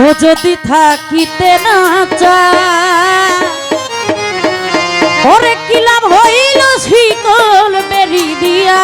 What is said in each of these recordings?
ও যদি থাকিতে না চা ওরে কিলাম হইল শিকল বেরি দিয়া?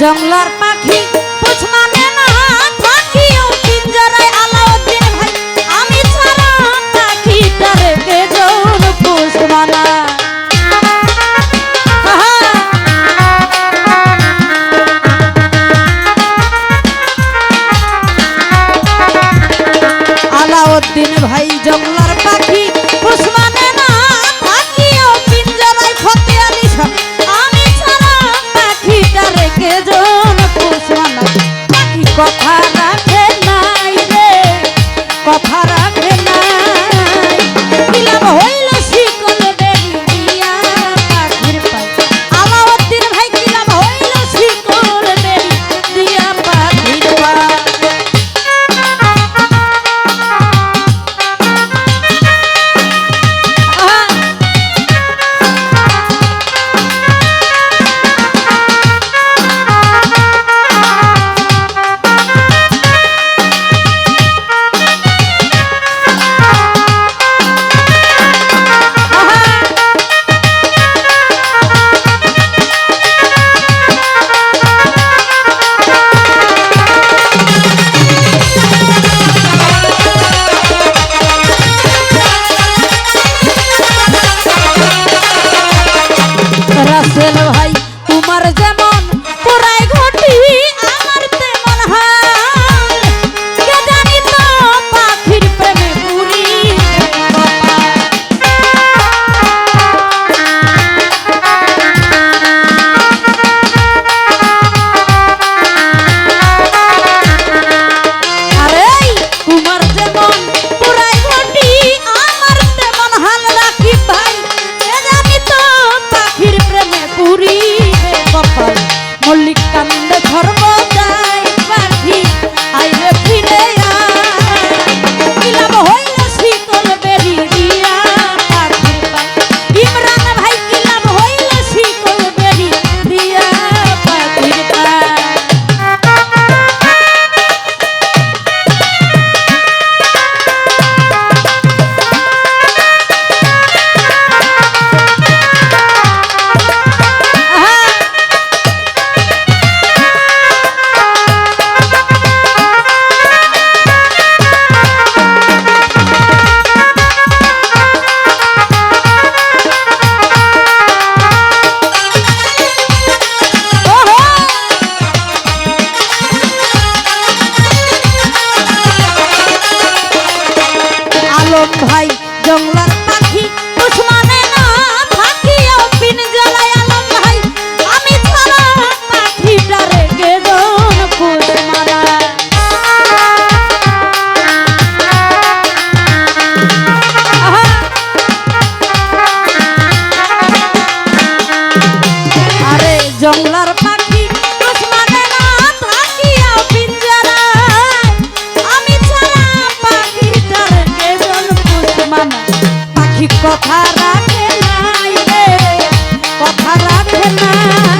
জঙ্গলার পাখি কথা রাখে না কথা রাখে না